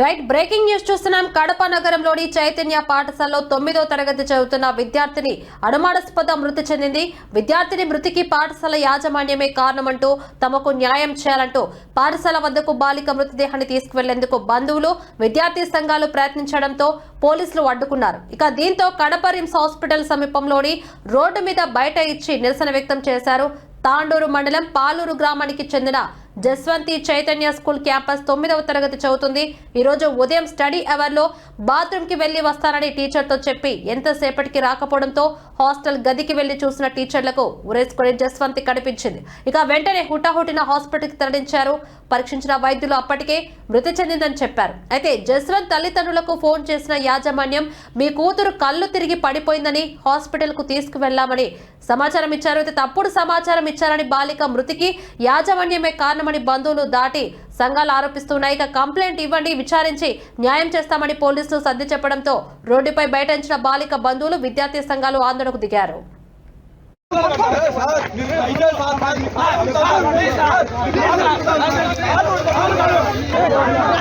Right breaking news చూస్తున్నాం. కడప నగరంలోని చైతన్య పాఠశాలలో తొమ్మిదో తరగతి చదువుతున్న విద్యార్థిని అనుమానాస్పద మృతి చెందింది. విద్యార్థిని మృతికి పాఠశాల యాజమాన్యమే కారణమంటూ తమకు న్యాయం చేయాలంటూ పాఠశాల వద్దకు బాలిక మృతదేహాన్ని తీసుకువెళ్ళేందుకు బంధువులు విద్యార్థి సంఘాలు ప్రయత్నించడంతో పోలీసులు అడ్డుకున్నారు. ఇక దీంతో కడప రిమ్స్ హాస్పిటల్ సమీపంలోని రోడ్డు మీద బయట ఇచ్చి నిరసన వ్యక్తం చేశారు. తాండూరు మండలం పాలూరు గ్రామానికి చెందిన జస్వంతి చైతన్య స్కూల్ క్యాంపస్ తొమ్మిదవ తరగతి చదువుతుంది. ఈరోజు ఉదయం స్టడీ అవర్లో బాత్రూమ్కి వెళ్ళి వస్తానని టీచర్తో చెప్పి ఎంతసేపటికి రాకపోవడంతో హాస్టల్ గదికి వెళ్ళి చూసిన టీచర్లకు ఉరేసుకుని జస్వంతి కనిపించింది. ఇక వెంటనే హుటాహుటిన హాస్పిటల్కి తరలించారు. పరీక్షించిన వైద్యులు అప్పటికే మృతి చెందిందని చెప్పారు. అయితే జస్వంత్ తల్లిదండ్రులకు ఫోన్ చేసిన యాజమాన్యం మీ కూతురు కళ్ళు తిరిగి పడిపోయిందని హాస్పిటల్కు తీసుకువెళ్ళామని సమాచారం ఇచ్చారు. అయితే తప్పుడు సమాచారం ఇచ్చారని బాలిక మృతికి యాజమాన్యమే కారణం కారణమని బంధువులు దాటి సంఘాలు ఆరోపిస్తున్నాయి. ఇక కంప్లైంట్ ఇవ్వండి విచారించి న్యాయం చేస్తామని పోలీసులు సర్ది చెప్పడంతో రోడ్డుపై బయటించిన బాలిక బంధువులు విద్యార్థి సంఘాలు ఆందోళనకు దిగారు. సార్